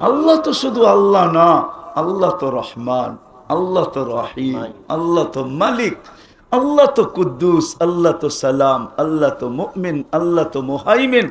আল্লাহ তো শুধু আল্লাহ না আল্লাহ তো রহমান আল্লাহ তো রহিম আল্লাহ তো মালিক আল্লাহ তো কুদ্দুস আল্লাহ তো সালাম আল্লাহ তো মুমিন আল্লাহ তো মুহাইমিন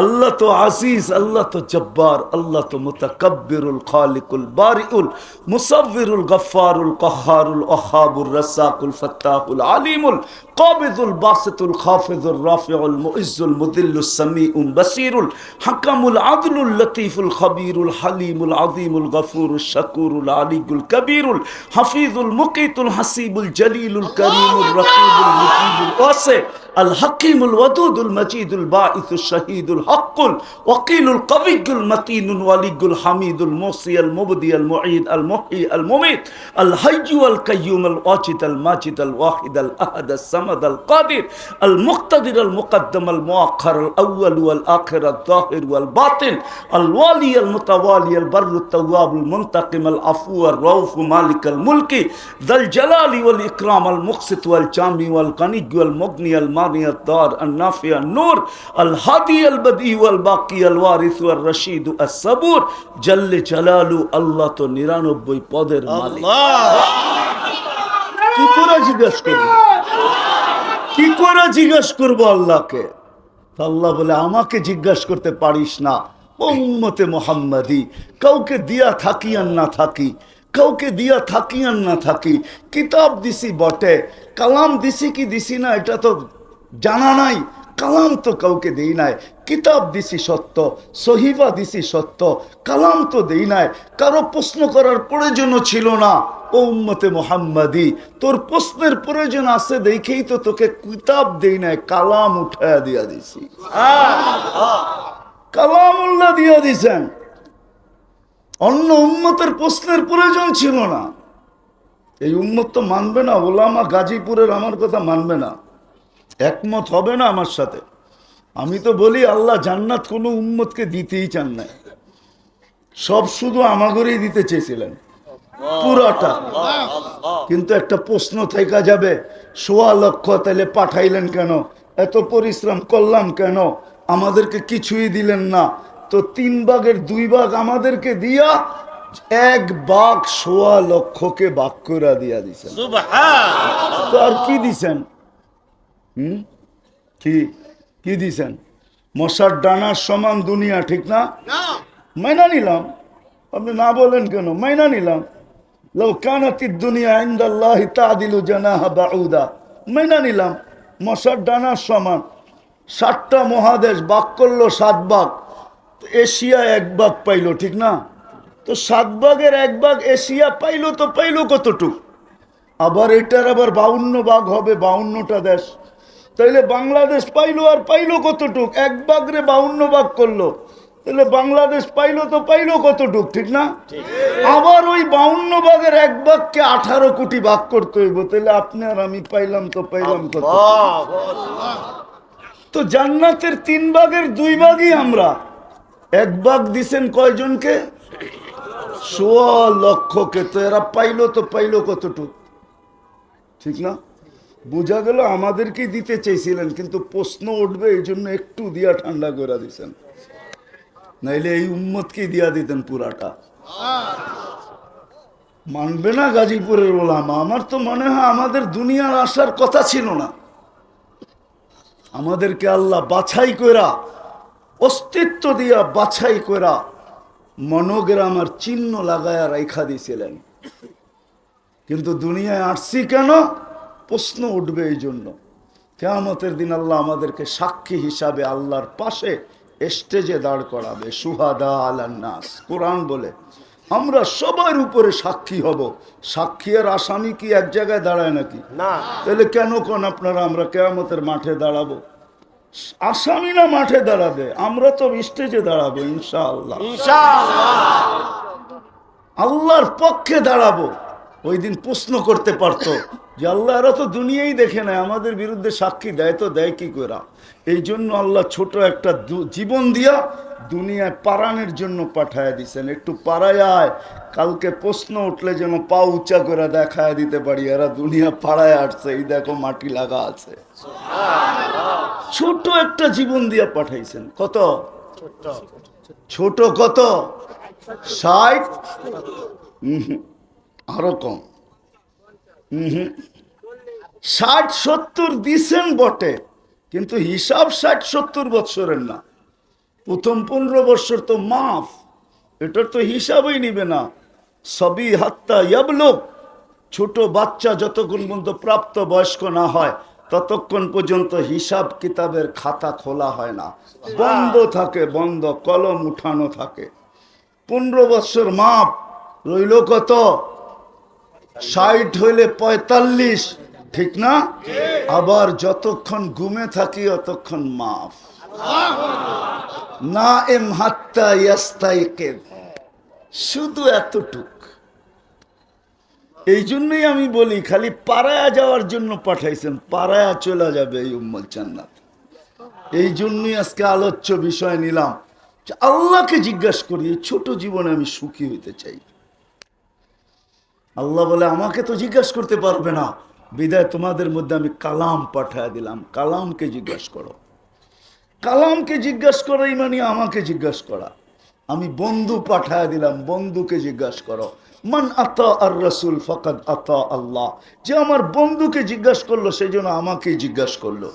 আল্লাহ তো আজিজ, আল্লাহ তো জব্বার, আল্লাহ তো মুতাকাব্বিরুল খালিকুল বারিউল, মুসাব্বিরুল গফফারুল কহারুল ওহাবুর রাসাকুল ফাত্তাহুল আলিমুল কাবিদুল বাসিতুল খাফিজুল রাফিউল মুইজ্জুল মুদিল্লুস সামিউল বাসিরুল হাকামুল আদলুল লতিফুল খবীরুল হালিমুল আযীমুল গফুরুল শাকুরুল আলিকুল কবীরুল হাফিজুল মুকিতুল হাসিবুল জলিলুল করিমুল রকিবুল মুকিবুল ওয়াসি الحكيم الودود المجيد الباعث الشهيد الحق الوكيل القوي المتين الولي الحميد الموصي المبدي المعيد المحيي المميت الحي والقيوم الواجد الماجد الواحد الأحد الصمد القادر المقتدر المقدم المؤخر الأول والآخر الظاهر والباطن الوالي المتوالي البر التواب المنتقم العفو الرؤوف مالك الملك ذا الجلال والإكرام المقسط والجامع والغني والمغني المانع الدار النافع النور الهادي البديع والباقي الوارث والرشيد الصبور جل جلاله الله তো 99 পদের মালিক কি করে জিজ্ঞেস করব কি করে জিজ্ঞেস করব আল্লাহকে তো আল্লাহ বলে আমাকে জিজ্ঞাসা করতে পারিস না উম্মতে মোহাম্মদি কাউকে দিয়া থাকি আর না থাকি কাউকে দিয়া থাকি আর না থাকি কিতাব দিছি বটে কালাম দিছি কি দিছি না এটা তো জানা নাই, কালাম তো কাউকে দেই নাই। কিতাব দিছি সত্য সহিবা দিছি সত্য, কালাম তো দেই নাই। কারও প্রশ্ন করার প্রয়োজনও ছিল না। ও উম্মতে মোহাম্মদি, তোর প্রশ্নের প্রয়োজন আছে দেখেই তো তোকে কিতাব দেই নাই, কালাম উঠায়া দিয়া দিছি। কালামুল্লাহ দিয়া দিছেন। অন্য উম্মতের প্রশ্নের প্রয়োজন ছিল না। এই উম্মত তো মানবে না, ওলামা গাজীপুরের আমার কথা মানবে না। একমত হবে না আমার সাথে। আমি তো বলি আল্লাহ জান্নাত কোনো উম্মতকে দিতেই চান না। সব শুধু আমাগরেই দিতে চেয়েছিলেন। পুরাটা। কিন্তু একটা প্রশ্ন থেকে যাবে সোয়া লক্ষ তাহলে পাঠাইলেন কেন? এত পরিশ্রম করলাম কেন? আমাদেরকে কিছুই দিলেন না। তো তিন ভাগের দুই ভাগ আমাদেরকে দিয়া এক বাঘ সোয়া লক্ষকে করে দিয়া দিছেন। তো আর কি দিছেন? হুম? কি? কি দিছেন? মশার ডানার সমান দুনিয়া ঠিক না? মাইনা নিলাম। আপনি না বলেন কেন? মাইনা নিলাম। লও কানাতি দুনিয়া ইন্দাল্লাহি তাদিলু জানাহা বাউদা। মাইনা নিলাম। মশার ডানার সমান। সাতটা মহাদেশ বাক করল সাত ভাগ এশিয়া এক ভাগ পাইলো ঠিক না? তো সাত ভাগের এক ভাগ এশিয়া পাইলো তো পাইলো কতটুক? আবার এটার আবার বাউন্ন বাঘ হবে বাউন্নটা দেশ। তাইলে বাংলাদেশ পাইলো আর পাইলো কতটুক? এক ভাগরে বাউন্ন ভাগ করল। তাহলে বাংলাদেশ পাইলো তো পাইলো কতটুক ঠিক না? আবার ওই বাউন্ন ভাগের এক ভাগকে আঠারো কোটি ভাগ করতে হইব। তাহলে আপনি আর আমি পাইলাম তো পাইলাম কত? তো জান্নাতের তিন ভাগের দুই ভাগই আমরা। এক ভাগ দিছেন কয়জনকে? সোয়া লক্ষকে। তো এরা পাইলো তো পাইলো কতটুক? ঠিক না? বোঝা গেল আমাদেরকেই দিতে চেয়েছিলেন, কিন্তু প্রশ্ন উঠবে, এই জন্য একটু দিয়া ঠান্ডা করে দিছেন। নাইলে এই উম্মতকে দিয়া দিতেন পুরাটা। মানবে না গাজীপুরের ওলামা? আমার তো মনে হয় আমাদের দুনিয়ার আসার কথা ছিল না। আমাদেরকে আল্লাহ বাছাই করা অস্তিত্ব দিয়া বাছাই করা মনোগ্রাম আর চিহ্ন লাগায়া রেখা দিয়েছিলেন কিন্তু দুনিয়ায় আসছি কেন? প্রশ্ন উঠবে এই জন্য। কেয়ামতের দিন আল্লাহ আমাদেরকে সাক্ষী হিসাবে আল্লাহর পাশে স্টেজে দাঁড় করাবে। সুহাদা আলান্নাস। কোরআন বলে আমরা সবার উপরে সাক্ষী হব। সাক্ষী আর আসামি কি এক জায়গায় দাঁড়ায় নাকি? না। তাহলে কেন কোন আপনারা আমরা কেয়ামতের মাঠে দাঁড়াবো? আসামি না মাঠে দাঁড়াবে? আমরা তো স্টেজে দাঁড়াবো ইনশাআল্লাহ। আল্লাহর পক্ষে দাঁড়াবো। ওই দিন প্রশ্ন করতে পারতো যে আল্লাহ এরা তো দুনিয়াই দেখে নেয়, আমাদের বিরুদ্ধে সাক্ষী দেয় তো দেয় কি করে এই জন্য আল্লাহ ছোট একটা জীবন দিয়া দুনিয়ায় পারানের জন্য পাঠায় দিছেন। একটু পাড়ায় আয়, কালকে প্রশ্ন উঠলে যেন পা উঁচা করে দেখায় দিতে পারি, এরা দুনিয়া পাড়ায় আসছে, এই দেখো মাটি লাগা আছে। ছোট একটা জীবন দিয়া পাঠাইছেন, কত? ছোট কত? ষাট? আরও কম। ষাট সত্তর দিছেন বটে কিন্তু হিসাব ষাট সত্তর বৎসরের না। প্রথম পনেরো বৎসর তো মাফ এটার তো হিসাবই নিবে না। সবই হাত্তা ইয়াবলোক ছোট বাচ্চা যতক্ষণ পর্যন্ত প্রাপ্ত বয়স্ক না হয় ততক্ষণ পর্যন্ত হিসাব কিতাবের খাতা খোলা হয় না। বন্ধ থাকে বন্ধ কলম উঠানো থাকে। পনেরো বৎসর মাপ রইল কত? ষাট হইলে পঁয়তাল্লিশ, ঠিক না? আবার যতক্ষণ ঘুমে থাকি অতক্ষণ মাফ। না এম হাত্তা শুধু এতটুক। এই জন্যই আমি বলি, খালি পাড়ায়া যাওয়ার জন্য পাঠাইছেন, পাড়ায়া চলে যাবে এই উম্মত জান্নাত। এই জন্যই আজকে আলোচ্য বিষয় নিলাম আল্লাহকে জিজ্ঞাসা করি ছোট জীবনে আমি সুখী হইতে চাই। আল্লাহ বলে, আমাকে তো জিজ্ঞাসা করতে পারবে না। বিদায়, তোমাদের মধ্যে আমি কালাম পাঠায় দিলাম। কালামকে জিজ্ঞাসা করো। কালামকে জিজ্ঞাসা করাই মানে আমাকে জিজ্ঞাসা করা। আমি বন্ধু পাঠায় দিলাম, বন্ধুকে জিজ্ঞাসা করো। মান আতা আর রসুল ফকাদ আতা আল্লাহ। যে আমার বন্ধুকে জিজ্ঞাসা করল সেই জন্য আমাকেই জিজ্ঞাসা করল।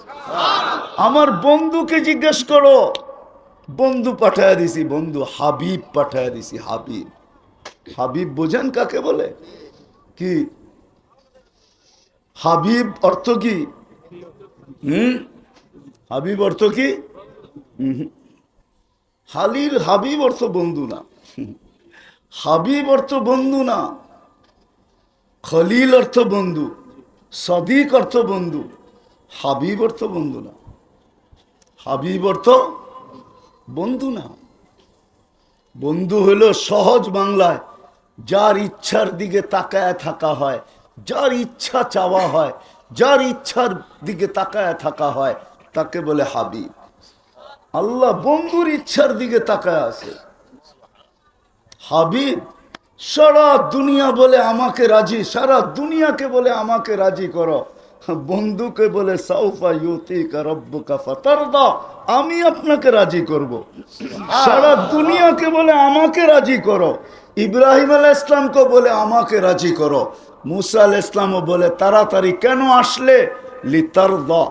আমার বন্ধুকে জিজ্ঞেস করো। বন্ধু পাঠায় দিছি, বন্ধু হাবিব পাঠায় দিছি, হাবিব। হাবিব বোঝেন কাকে বলে? কি? হাবিব অর্থ কি? হুম? হাবিব অর্থ কি। হালিল হাবিব অর্থ বন্ধু না। হাবিব অর্থ বন্ধু না। খলিল অর্থ বন্ধু। সদিক অর্থ বন্ধু। হাবিব অর্থ বন্ধু না। হাবিব অর্থ বন্ধু না। বন্ধু হলো সহজ বাংলায় যার ইচ্ছার দিকে তাকায় থাকা হয়, যার ইচ্ছা চাওয়া হয়, যার ইচ্ছার দিকে তাকায় থাকা হয়, তাকে বলে হাবিব। আল্লাহ বন্ধুর ইচ্ছার দিকে তাকায় আছে। হাবিব, সারা দুনিয়া বলে আমাকে রাজি, সারা দুনিয়াকে বলে আমাকে রাজি করো। বন্ধুকে বলে, সাউফা ইউতিকা রব্বুকা ফাতারদা, আমি আপনাকে রাজি করব। সারা দুনিয়াকে বলে আমাকে রাজি করো। ইব্রাহিম আল ইসলামকে বলে, আমাকে রাজি করো। মুসা আল ইসলামও বলে, তাড়াতাড়ি কেন আসলে? লিতারদা,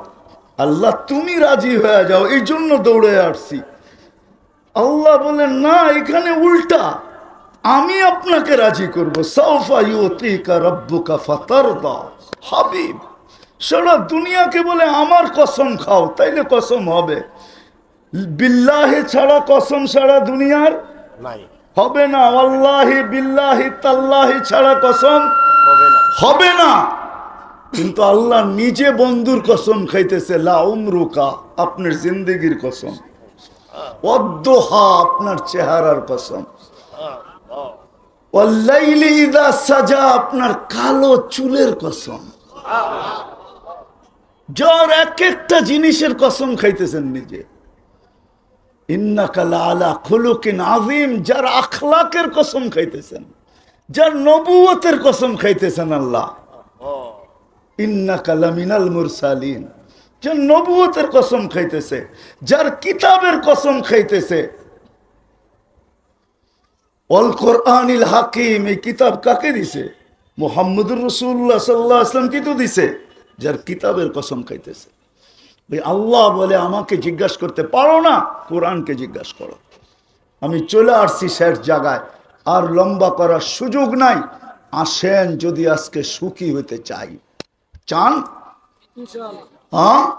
আল্লাহ, তুমি রাজি হয়ে যাও, এই জন্য দৌড়ে আসছি। আল্লাহ বলেন না, এখানে উল্টা। আমি আপনাকে রাজি করব। সাউফা ইউতিকা রব্বুকা ফাতারদা। হাবিব সারা দুনিয়াকে বলে, আমার কসম খাও, তাইলে কসম হবে। বিল্লাহে ছাড়া কসম ছাড়া দুনিয়ার? নাই। হবে না আল্লাহি বিল্লাহি তাল্লাহি ছাড়া কসম হবে না। কিন্তু আল্লাহ নিজে বন্ধুর কসম খাইতেছে লা উমরুকা আপনার জিন্দগির কসম। অদ্দোহা আপনার চেহারার কসম। সাজা আপনার কালো চুলের কসম। যার এক একটা জিনিসের কসম খাইতেছেন নিজে। আলা খুলুকিন আজিম যার আখলাকের কসম খাইতেছেন, যার নবুয়তের কসম খাইতেছেন আল্লাহ। ইন্নাকালা মিনাল মুরসালিন, যার নবুয়তের কসম খাইতেছে, যার কিতাবের কসম খাইতেছে। অল কোরআনিল হাকিম, এই কিতাব কাকে দিছে? মোহাম্মদুর রসুল্লাহ সাল্লাহ আসলাম কি তো দিছে, যার কিতাবের কসম খাইতেছে। ওই আল্লাহ বলে আমাকে জিজ্ঞাসা করতে পারো না কোরআনকে জিজ্ঞাসা করো। আমি চলে আসছি শেষ জায়গায় আর লম্বা করার সুযোগ নাই। আসেন যদি আজকে সুখী হইতে চাই। চান? হ্যাঁ?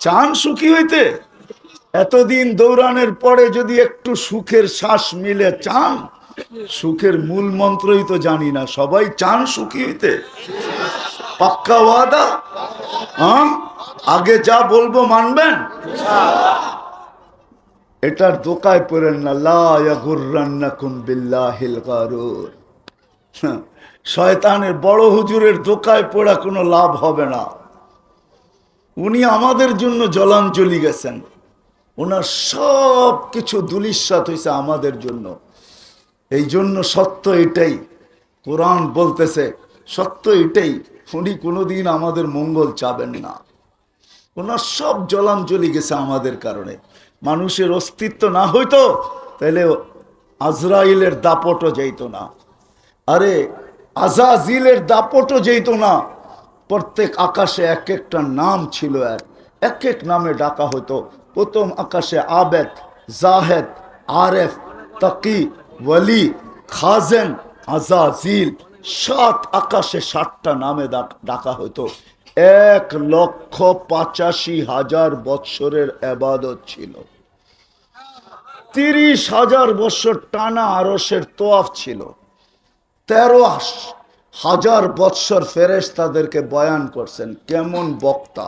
চান সুখী হইতে? এতদিন দৌড়ানোর পরে যদি একটু সুখের শ্বাস মিলে চান? সুখের মূল মন্ত্রই তো জানি না সবাই চান সুখী হইতে? পাক্কা ওয়াদা? হ্যাঁ? আগে যা বলব মানবেন? এটার দোকায় পড়েন না লাগুরান্নাকুম বিল্লাহিল গারুর। হ্যাঁ, শয়তানের বড় হুজুরের দোকায় পড়া কোনো লাভ হবে না। উনি আমাদের জন্য জলাঞ্জলি গেছেন। ওনার সব কিছু দুলিশ্বাত হয়েছে আমাদের জন্য। এই জন্য সত্য এটাই। কোরআন বলতেছে সত্য এটাই। উনি কোনোদিন আমাদের মঙ্গল চাবেন না। ওনার সব জলাঞ্জলি গেছে আমাদের কারণে। মানুষের অস্তিত্ব না হইতো, তাহলে আজরাইলের দাপটও যেত না। আরে, আজাজিলের দাপটও যেত না। প্রত্যেক আকাশে এক একটা নাম ছিল এক এক এক নামে ডাকা হতো প্রথম আকাশে আবেদ, জাহেদ, আরেফ, তকি, ওয়ালি, খাজেন, আজাজিল সাত আকাশে সাতটা নামে ডাকা হতো এক লক্ষ পঁচাশি হাজার বৎসরের আবাদত ছিল। তিরিশ হাজার বৎসর টানা আরসের তোয়াফ ছিল। তেরো হাজার বৎসর ফেরেশ তাদেরকে বয়ান করছেন, কেমন বক্তা?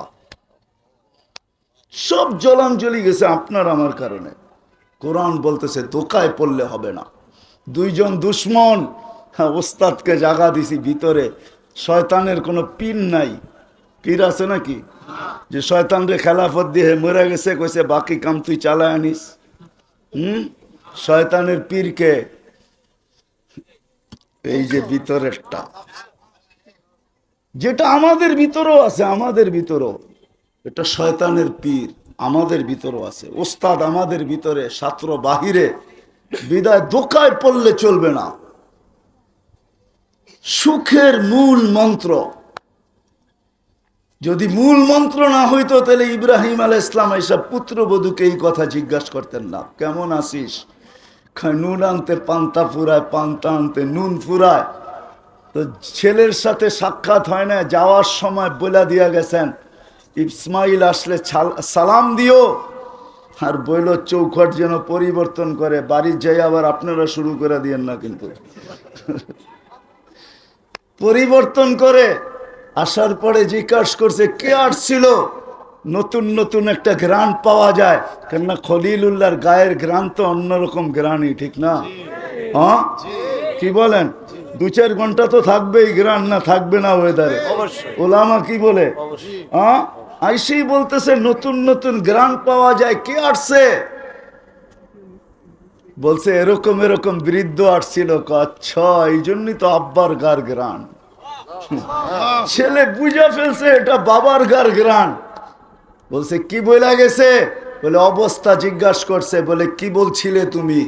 সব জলাঞ্জলি গেছে আপনার আমার কারণে। কোরআন বলতেছে দোকায় পড়লে হবে না। দুইজন দুশ্মন ওস্তাদকে জাগা দিছি ভিতরে। শয়তানের কোনো পিন নাই। পীর আছে নাকি? যে শয়তানরে খেলাফত দিয়ে মরে গেছে, কইছে, বাকি কাম তুই চালায় আনিস। হুম? শয়তানের পীরকে এই যে ভিতরেরটা। যেটা আমাদের ভিতরেও আছে, আমাদের ভিতরেও। এটা শয়তানের পীর, আমাদের ভিতরেও আছে। ওস্তাদ আমাদের ভিতরে, ছাত্র বাহিরে। বিদায় দোকায় পড়লে চলবে না। সুখের মূল মন্ত্র। যদি মূল মন্ত্র না হইতো, তাহলে ইব্রাহিম আল ইসলাম এইসব পুত্রবধূকে এই কথা জিজ্ঞাসা করতেন না। কেমন আসিস নুন আনতে, পান্তা ফুরায়, পান্তা আনতে, নুন ফুরায়। তো ছেলের সাথে সাক্ষাৎ হয় না, যাওয়ার সময় বলে দিয়া গেছেন, ইসমাইল আসলে সালাম দিও। আর বইল চৌখট যেন পরিবর্তন করে বাড়ির যাই আবার আপনারা শুরু করে দিয়েন না কিন্তু। পরিবর্তন করে আসার পরে জিজ্ঞাসা করছে কে আসছিল? নতুন নতুন একটা গ্রান পাওয়া যায়। কেননা খলিলুল্লাহর গায়ের গ্রান তো অন্যরকম গ্রানই ঠিক না? হ্যাঁ? কি বলেন? দু চার ঘণ্টা তো থাকবেই গ্রান না থাকবে না ওয়েদারে ওলামা কি বলে? হ্যাঁ? আইসেই বলতেছে নতুন নতুন গ্রান পাওয়া যায় কে আসছে? বলছে, এরকম এরকম বৃদ্ধ আসছিল আচ্ছা এই জন্যই তো আব্বার গার গ্রান ছেলে বুঝা ফেলছে, এটা বাবার গার গ্রান বলছে, কি বইলা গেছে? বলে, অবস্থা জিজ্ঞাসা করছে। বলে, কি বলছিলে তুমি?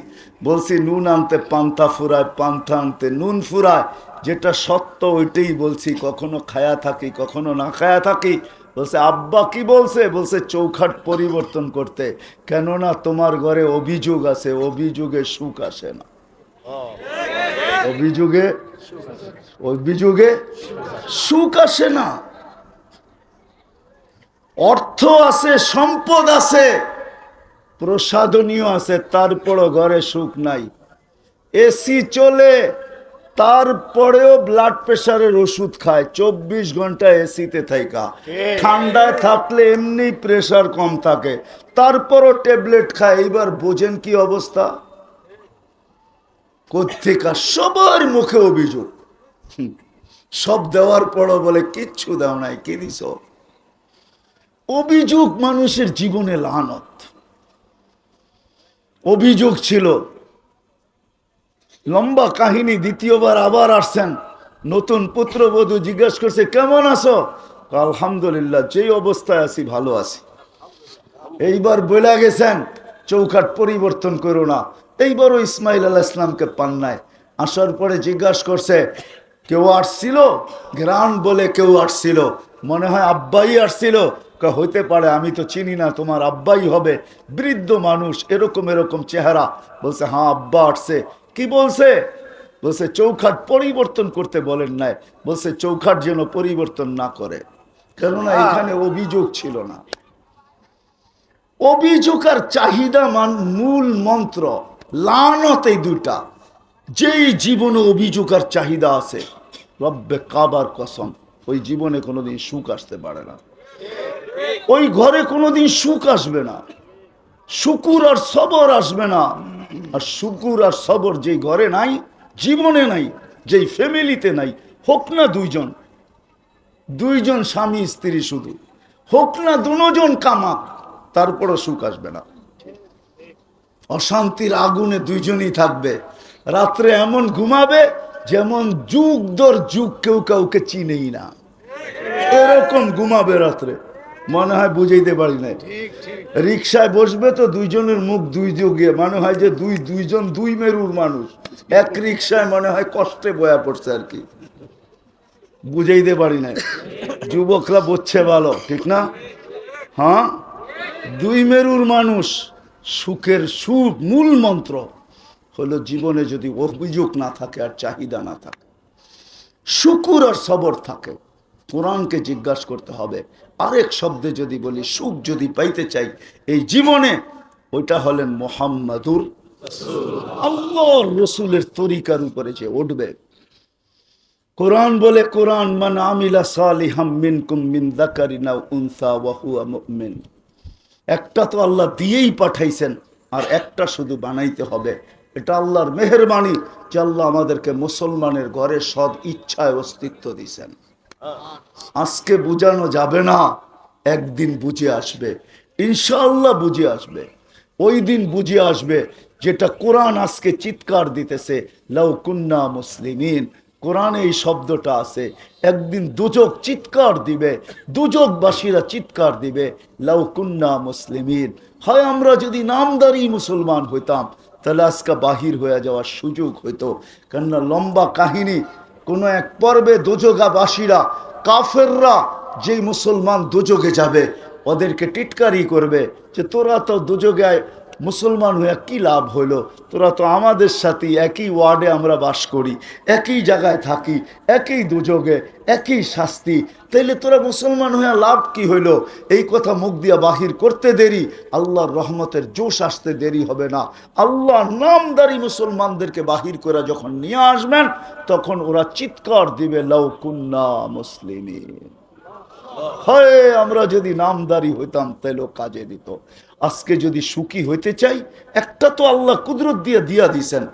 বলছি, নুন আনতে, পান্তা ফুরায়, পান্তা আনতে, নুন ফুরায়। যেটা সত্য ওইটাই বলছি, কখনো খায়া থাকি, কখনো না খায়া থাকি। বলছে, আব্বা কি বলছে? বলছে, চৌখাট পরিবর্তন করতে। কেননা তোমার ঘরে অভিযোগ আছে, অভিযোগে সুখ আসে না। অভিযোগে অভিযোগে সুখ আসে না। অর্থ আছে, সম্পদ আছে, প্রসাদনীয় আছে, তারপরও ঘরে সুখ নাই। এসি চলে তারপরেও ব্লাড প্রেশারের ওষুধ খায় চব্বিশ ঘণ্টা এসিতে থাকা ঠান্ডায় থাকলে এমনি প্রেশার কম থাকে। তারপরও ট্যাবলেট খায় এইবার বোঝেন কি অবস্থা? কোথেকা সবার মুখে অভিযোগ। সব দেওয়ার পরও বলে কিচ্ছু দাও নাই কি দিছ? অভিযোগ মানুষের জীবনে লানত। অভিযোগ ছিল লম্বা কাহিনী দ্বিতীয়বার আবার আসছেন। নতুন পুত্রবধূ জিজ্ঞেস করছে, কেমন আছো? আলহামদুলিল্লাহ, যেই অবস্থায় আছি, ভালো আছি। এইবার বলে গেছেন চৌকাট পরিবর্তন করো না। এইবারও ইসমাইল আল্লাহ ইসলামকে পান নাই। আসার পরে জিজ্ঞাসা করছে, কেউ আসছিল? গ্রান বলে কেউ আসছিল। মনে হয় আব্বাই আসছিল। হইতে পারে, আমি তো চিনি না, তোমার আব্বাই হবে। বৃদ্ধ মানুষ, এরকম এরকম চেহারা। বলছে হ্যাঁ আব্বা আসছে। কি বলছে? বলছে চৌখাট পরিবর্তন করতে বলেন নাই। বলছে চৌখাট যেন পরিবর্তন না করে। কেননা এখানে অভিযোগ ছিল না। অভিযোগ আর চাহিদা মান মূল মন্ত্র লানত এই দুটা যেই জীবনে অভিযোগ আর চাহিদা আছে রব্বে কাবার কসম ওই জীবনে কোনোদিন সুখ আসতে পারে না। ওই ঘরে কোনোদিন সুখ আসবে না। শুকুর আর সবর আসবে না। আর শুকুর আর সবর যেই ঘরে নাই, জীবনে নাই, যেই ফ্যামিলিতে নাই, হোক না দুইজন দুইজন স্বামী, স্ত্রী শুধু, হোক না দুজন কামাক, তারপরও সুখ আসবে না। অশান্তির আগুনে দুইজনই থাকবে। রাত্রে এমন ঘুমাবে যেমন যুগ দর যুগ কেউ কাউকে চিনেই না। এরকম ঘুমাবে রাত্রে। মনে হয় বুঝাইতে পারি না রিক্সায় বসবে তো দুইজনের মুখ দুই যোগে মনে হয় যে দুই দুইজন দুই মেরুর মানুষ। এক রিক্সায় মনে হয় কষ্টে বয়া পড়ছে আর কি। বুঝাইতে পারি না যুবকরা বলছে ভালো ঠিক না? হ্যাঁ? দুই মেরুর মানুষ সুখের সুখ মূল মন্ত্র হলো জীবনে যদি অভিযোগ না থাকে আর চাহিদা না থাকে শুকুর আর সবর থাকে কোরআনকে জিজ্ঞাসা করতে হবে আরেক শব্দে যদি বলি, সুখ যদি পাইতে চাই, এই জীবনে ওইটা হলেন মোহাম্মদুর আল্লাহর রসুলের তরিকার উপরে যে উঠবে। কোরআন বলে, কোরআন, মান আমিলা সালিহাম মিন যাকারিন আও উনসা ওয়া হুয়া মুমিন। একটা তো আল্লাহ দিয়েই পাঠাইছেন, আর একটা শুধু বানাইতে হবে। এটা আল্লাহর মেহেরবানি যে আল্লাহ আমাদেরকে মুসলমানের ঘরে সদ ইচ্ছায় অস্তিত্ব দিছেন আজকে বুঝানো যাবে না, একদিন বুঝে আসবে। ইনশাআল্লাহ বুঝে আসবে। ওই দিন বুঝে আসবে যেটা কোরআন আজকে চিৎকার দিতেছে, লাউ কুন্না মুসলিমিন। কোরআনে এই শব্দটা আছে, একদিন দুজক চিৎকার দিবে, দুজকবাসীরা চিৎকার দিবে, লাউ কুন্না মুসলিমিন। হয় আমরা যদি নামদারি মুসলমান হইতাম, তাহলে আজকে বাহির হয়ে যাওয়ার সুযোগ হইতো। কেননা লম্বা কাহিনী কোনো এক পর্বে দোজগাবাসীরা, কাফেররা যেই মুসলমান দুযোগে যাবে, ওদেরকে টিটকারি করবে যে তোরা তো দুযোগে মুসলমান হয়ে কি লাভ হইল? তোরা তো আমাদের সাথে একই ওয়ার্ডে আমরা বাস করি, একই জায়গায় থাকি, একই দুযোগে একই শাস্তি। তাইলে তোরা মুসলমান হয়ে লাভ কি হইল? এই কথা মুখ দিয়া বাহির করতে দেরি, আল্লাহর রহমতের জোশ আসতে দেরি হবে না। আল্লাহ নামদারি মুসলমানদেরকে বাহির করে যখন নিয়ে আসবেন, তখন ওরা চিৎকার দিবে, লাউ কুন্না মুসলিমিন। হয়, আমরা যদি নামদারি হইতাম, তাইলেও কাজে দিত। আজকে যদি সুখী হইতে চাই, একটা তো আল্লাহ কুদরত দিয়ে দিয়া দিছেন।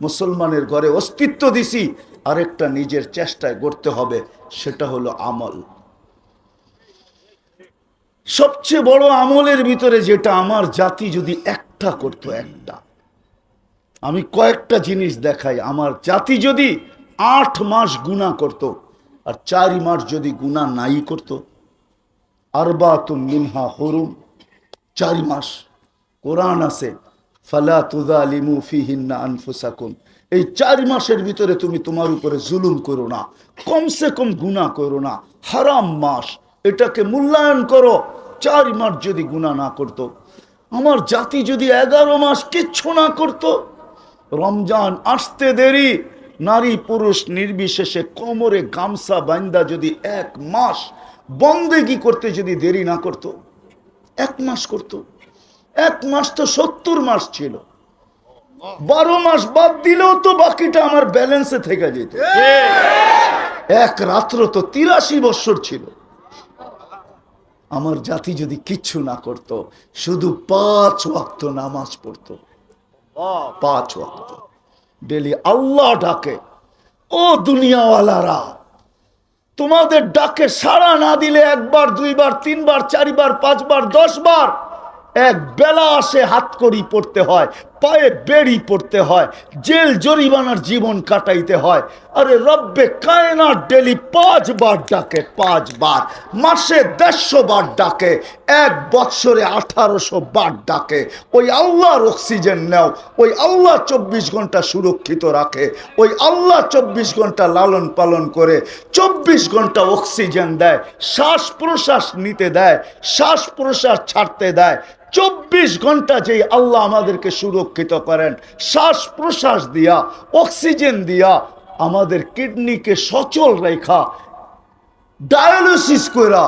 মুসলমানের ঘরে অস্তিত্ব দিছি, আরেকটা নিজের চেষ্টায় করতে হবে, সেটা হলো আমল। সবচেয়ে বড় আমলের ভিতরে যেটা আমার জাতি যদি একটা করতো, একটা। আমি কয়েকটা জিনিস দেখাই, আমার জাতি যদি আট মাস গুণা করত, আর চারি মাস যদি গুণা নাই করত আরবা তুম মিনহা হরুম চারি মাস। কোরআন আছে, ফালা তুদা লিমু ফিহিন্না আনফুসাকুম। এই চার মাসের ভিতরে তুমি তোমার উপরে জুলুম করো না, কমসে কম গুণা করো না, হারাম মাস। এটাকে মূল্যায়ন করো, চার মাস যদি গুণা না করতো। আমার জাতি যদি এগারো মাস কিচ্ছু না করতো, রমজান আসতে দেরি, নারী পুরুষ নির্বিশেষে কোমরে গামছা বান্দা যদি এক মাস, বন্দেগি করতে যদি দেরি না করত। এক মাস করত। এক মাস তো সত্তর মাস ছিল। বারো মাস বাদ দিলেও তো বাকিটা আমার ব্যালেন্সে থেকে যেত। এক রাত্র তো তিরাশি বৎসর ছিল। আমার জাতি যদি কিচ্ছু না করত, শুধু পাঁচ ওয়াক্ত নামাজ পড়তো। পাঁচ ওয়াক্ত। ডেলি আল্লাহ ডাকে, ও দুনিয়াওয়ালারা তোমাদের ডাকে সাড়া না দিলে একবার, দুইবার, তিনবার, চারিবার, পাঁচবার, দশবার এক বেলা আসে হাত করি পড়তে হয়। পায়ে বেড়ি পড়তে হয়, জেল জরিমানার জীবন কাটাইতে হয়। আরে রব্বে কায়নার ডেলি পাঁচবার ডাকে, পাঁচবার। মাসে দেড়শো বার ডাকে, এক বৎসরে আঠারোশো বার ডাকে। ওই আল্লাহর অক্সিজেন নেও, ওই আল্লাহ চব্বিশ ঘণ্টা সুরক্ষিত রাখে, ওই আল্লাহ চব্বিশ ঘণ্টা লালন পালন করে, চব্বিশ ঘণ্টা অক্সিজেন দেয়, শ্বাস প্রশ্বাস নিতে দেয়, শ্বাস প্রশ্বাস ছাড়তে দেয়। চব্বিশ ঘণ্টা যেই আল্লাহ আমাদেরকে সুরক্ষিত করেন শ্বাস প্রশ্বাস দিয়া অক্সিজেন দিয়া আমাদের কিডনিকে সচল রেখা ডায়ালিসিস করা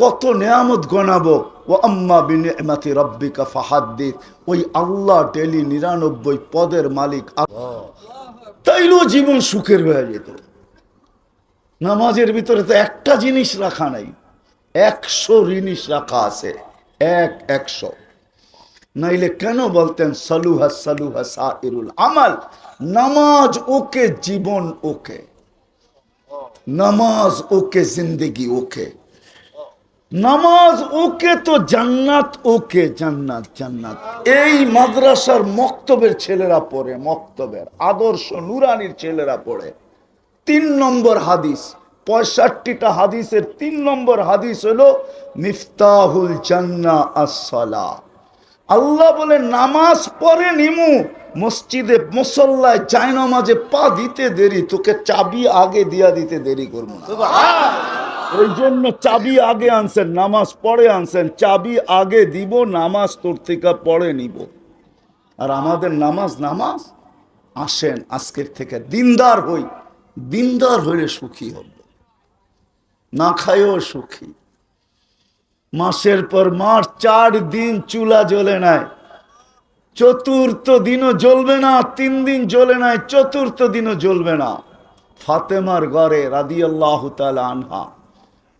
কত নেয়ামত গণাবো। ও আম্মা বিনিমাতি রব্বিকা ফাহাদ্দিদ ওই আল্লাহ ডেলি নিরানব্বই পদের মালিক। তাইলেও জীবন সুখের হয়ে যেত। নামাজের ভিতরে তো একটা জিনিস রাখা নাই, একশো জিনিস রাখা আছে, এক একশো। নাইলে কেন বলতেন সালুহা সালুহা সাইরুল আমাল? নামাজ ওকে, জীবন ওকে। নামাজ ওকে, জিন্দগি ওকে। নামাজ ওকে তো জান্নাত ওকে, জান্নাত জান্নাত। এই মাদ্রাসার মক্তবের ছেলেরা পড়ে, মক্তবের আদর্শ নুরানির ছেলেরা পড়ে। তিন নম্বর হাদিস, পঁয়ষট্টিটা হাদিসের তিন নম্বর হাদিস হলো, মিফতাহুল জান্না আসলা আল্লাহ বলে নামাজ পড়ে নিমু মসজিদে মুসল্লায় চাই নামাজে পা দিতে দেরি তোকে চাবি আগে দিয়া দিতে দেরি করব না। ওই জন্য চাবি আগে আনছেন নামাজ পড়ে আনছেন চাবি আগে দিব নামাজ তোর থেকে পরে নিব। আর আমাদের নামাজ নামাজ আসেন আজকের থেকে দিনদার হই দিনদার হইলে সুখী হব। না খাইও সুখী। মাসের পর মাস, চার দিন চুলা জ্বলে নাই। চতুর্থ দিনও জ্বলবে না, তিন দিন জ্বলে নাই, চতুর্থ দিনও জ্বলবে না। ফাতেমার ঘরে রাদিয়াল্লাহ তাআলা আনহা।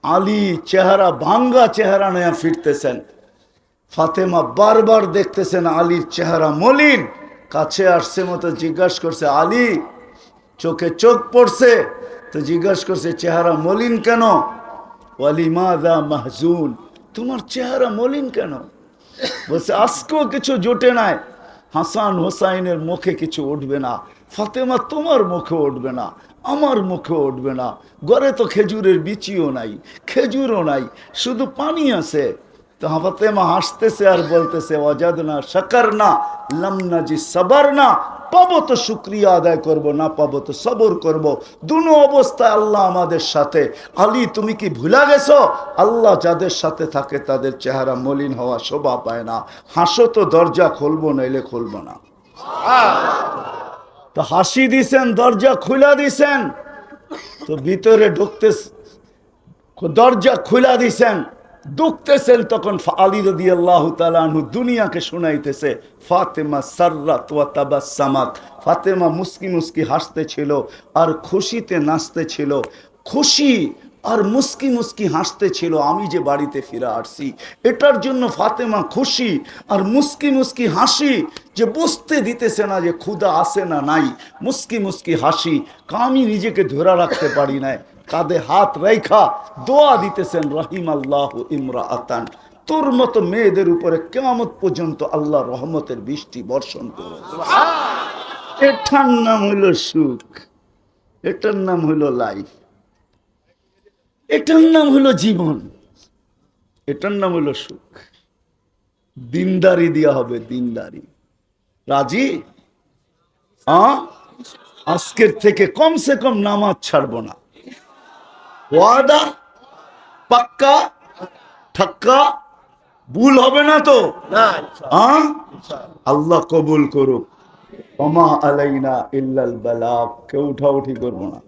আলী চেহারা, ভাঙ্গা চেহারা নিয়ে ফিরতেছেন। ফাতেমা বারবার দেখতেছেন আলীর চেহারা মলিন। কাছে আসছে মতো জিজ্ঞাসা করছে, আলী, চোখে চোখ পড়ছে? তো জিজ্ঞাসা করছে, চেহারা মলিন কেন? ওয়ালিমাদা মাহজুন। তোমার চেহারা মলিন কেন? বলছে, আজকেও কিছু জোটে নাই। হাসান হোসাইনের মুখে কিছু উঠবে না। ফাতেমা তোমার মুখে উঠবে না, আমার মুখে উঠবে না। ঘরে তো খেজুরের বিচিও নাই, খেজুরও নাই, শুধু পানি আছে। তো ফাতেমা হাসতেছে আর বলতেছে অজাদ না সাকার না লামনা জি সাবার না পাবো তো শুক্রিয়া আদায় করব, না পাবো তো সবর করব। দুনো অবস্থায় আল্লাহ আমাদের সাথে। আলী, তুমি কি ভুলা গেছো? আল্লাহ যাদের সাথে থাকে তাদের চেহারা মলিন হওয়া শোভা পায় না। হাসো তো দরজা খুলবো, নাইলে খুলবো না। তো হাসি দিছেন, দরজা খুলা দিছেন। তো ভিতরে ঢুকতে দরজা খুলা দিছেন। দুঃখতেছেন তখন আলী রদি আল্লাহ তালু দুনিয়াকে শুনাইতেছে, ফাতেমা সার্রাত ওয়া তাবাসামাত। ফাতেমা মুস্কি মুস্কি হাসতেছিল আর খুশিতে নাচতেছিল। খুশি আর মুস্কি মুস্কি হাসতেছিল, আমি যে বাড়িতে ফিরে আসছি। এটার জন্য ফাতেমা খুশি আর মুস্কি মুস্কি হাসি যে বুঝতে দিতেছে না যে ক্ষুদা আসে না নাই। মুস্কি মুস্কি হাসি আমি নিজেকে ধরে রাখতে পারি না কাঁধে হাত রেখা দোয়া দিতেছেন রহিম আল্লাহ ইমরা আতান তোর মতো মেয়েদের উপরে কেমন পর্যন্ত আল্লাহ রহমতের বৃষ্টি বর্ষণ করো এটার নাম হইল সুখ এটার নাম হইল লাইফ এটার নাম হইল জীবন এটার নাম হইল সুখ। দিনদারি দেওয়া হবে দিনদারি। রাজি? আজকের থেকে কমসে কম নামাজ ছাড়বো না। ওয়াদা পাক্কা ঠাক্কা ভুল হবে না তো? হ্যাঁ আল্লাহ কবুল করুক। অমা আলাইনা ইল্লাল বালাক কেউ উঠা উঠি করব না।